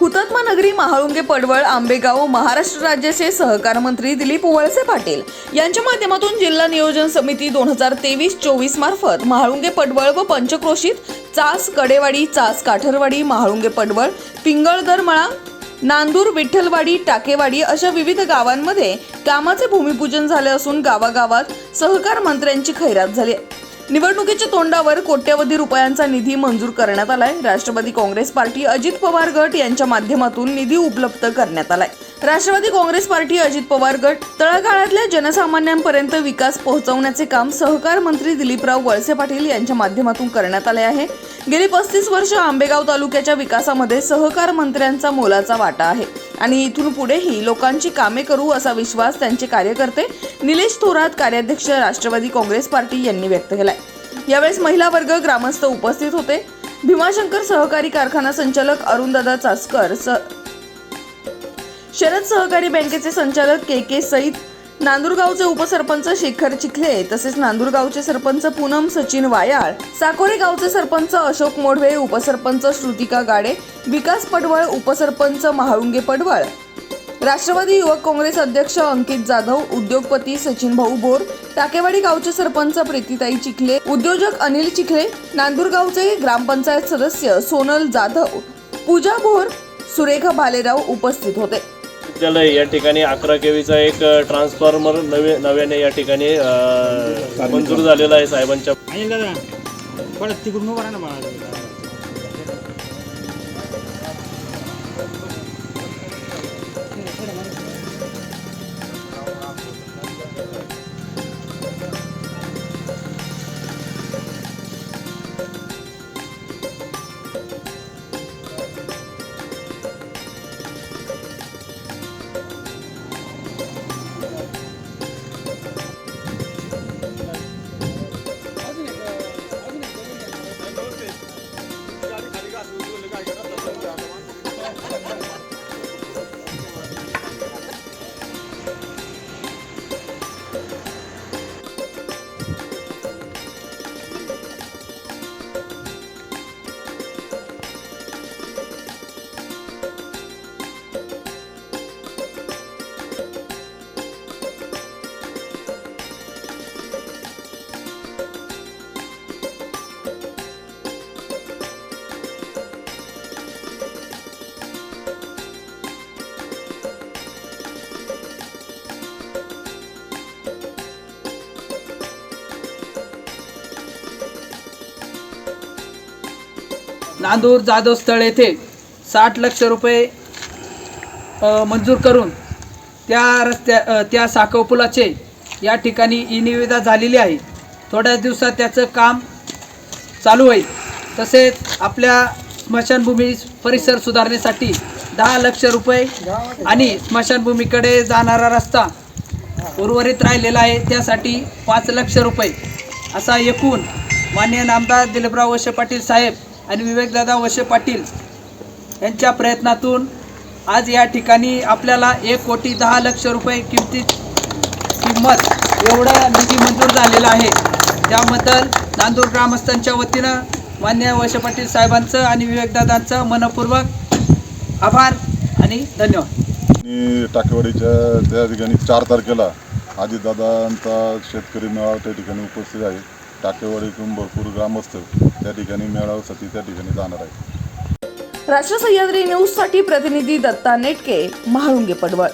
हुतात्मा नगरी महाळुंगे पडवळ आंबेगाव महाराष्ट्र राज्याचे सहकार मंत्री दिलीप वळसे पाटील यांच्या माध्यमातून जिल्हा नियोजन समिती दोन हजार तेवीस चोवीस मार्फत महाळुंगे पडवळ व पंचक्रोशीत चास कडेवाडी चास काठरवाडी महाळुंगे पडवळ पिंगळगरमळा नांदूर विठ्ठलवाडी टाकेवाडी अशा विविध गावांमध्ये कामाचे भूमिपूजन झाले असून गावागावात सहकार मंत्र्यांची खैरात झाली आहे. निवडणुकीच्या तोंडावर कोट्यवधी रुपयांचा निधी मंजूर करण्यात आलाय. राष्ट्रवादी काँग्रेस पार्टी अजित पवार गट यांच्या माध्यमातून निधी उपलब्ध करण्यात आलाय. राष्ट्रवादी काँग्रेस पार्टी अजित पवार गट तळागाळातल्या जनसामान्यांपर्यंत विकास पोहोचवण्याचे काम सहकार मंत्री दिलीपराव वळसे पाटील यांच्या माध्यमातून करण्यात आले आहे. गेली पस्तीस वर्ष आंबेगाव तालुक्याच्या विकासामध्ये सहकार मंत्र्यांचा मोलाचा वाटा आहे. आणि इथून पुढेही लोकांची कामे करू असा विश्वास त्यांचे कार्यकर्ते निलेश थोरात कार्याध्यक्ष राष्ट्रवादी काँग्रेस पार्टी यांनी व्यक्त केलाय. यावेळेस महिला वर्ग ग्रामस्थ उपस्थित होते. भीमाशंकर सहकारी कारखाना संचालक अरुणदादा चासकर स शरद सहकारी बँकेचे संचालक के के सईद नांदूरगावचे उपसरपंच शेखर चिखले तसेच नांदूरगावचे सरपंच पूनम सचिन वायाळ साकोरे गावचे सरपंच अशोक मोढवे उपसरपंच श्रुतिका गाडे विकास पडवळ उपसरपंच महाळुंगे पडवळ. राष्ट्रवादी युवक काँग्रेस अध्यक्ष अंकित जाधव उद्योगपती सचिन भाऊ बोर टाकेवाडी गावचे सरपंच प्रीतीताई चिखले उद्योजक अनिल चिखले नांदूरगावचे ग्रामपंचायत सदस्य सोनल जाधव पूजा भोर सुरेखा भालेराव उपस्थित होते. विद्यालय या ठिकाणी अकरा केवीचा एक ट्रान्सफॉर्मर नवे नव्याने या ठिकाणी मंजूर झालेला आहे साहेबांच्या परत तिकडून उभा राहा ना मला नांदूर जाधव स्थळ येथे साठ लक्ष रुपये मंजूर करून त्या रस्त्या त्या साखवपुलाचे या ठिकाणी ई निविदा झालेली आहे. थोड्याच दिवसात त्याचं काम चालू होईल. तसेच आपल्या स्मशानभूमी परिसर सुधारण्यासाठी दहा लक्ष रुपये आणि स्मशानभूमीकडे जाणारा रस्ता उर्वरित राहिलेला आहे. त्यासाठी पाच लक्ष रुपये असा एकूण मान्य नामदार दिलीपराव वशे पाटील साहेब आणि विवेकदादा वशे पाटील यांच्या प्रयत्नातून आज या ठिकाणी आपल्याला एक कोटी दहा लक्ष रुपये किमतीत किंमत एवढा निधी मंजूर झालेला आहे. त्याबद्दल नांदूर ग्रामस्थांच्या वतीनं मान्य वशे पाटील साहेबांचं आणि विवेकदादांचं मनपूर्वक आभार आणि धन्यवाद. मी टाकेवाडीच्या त्या ठिकाणी चार तारखेला अजितदादांचा शेतकरी मेळावा त्या ठिकाणी उपस्थित आहे. टाकेवाडीतून भरपूर ग्रामस्थ त्या ठिकाणी मेळाव्यासाठी त्या ठिकाणी जाणार आहे राष्ट्र सह्याद्री न्यूजसाठी प्रतिनिधी दत्ता नेटके म्हाळुंगे पडवळ.